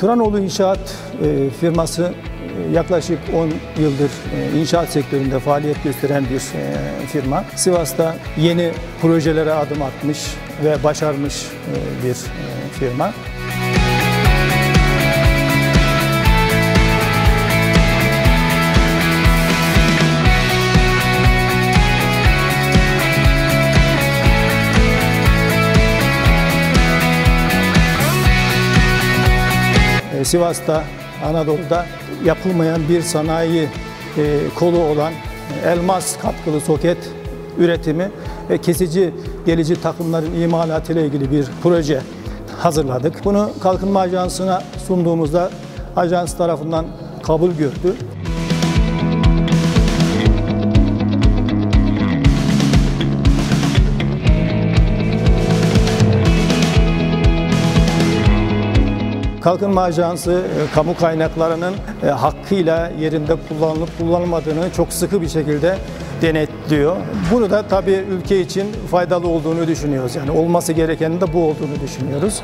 Turanoğlu İnşaat e, firması e, yaklaşık 10 yıldır e, inşaat sektöründe faaliyet gösteren bir firma. Sivas'ta yeni projelere adım atmış ve başarmış bir firma. Sivas'ta, Anadolu'da yapılmayan bir sanayi e, kolu olan e, elmas katkılı soket üretimi ve kesici delici takımların imalatı ile ilgili bir proje hazırladık. Bunu Kalkınma Ajansı'na sunduğumuzda ajans tarafından kabul gördü. Kalkınma Ajansı e, kamu kaynaklarının e, hakkıyla yerinde kullanılıp kullanılmadığını çok sıkı bir şekilde denetliyor. Bunu da tabii ülke için faydalı olduğunu düşünüyoruz. Yani olması gerekenin de bu olduğunu düşünüyoruz.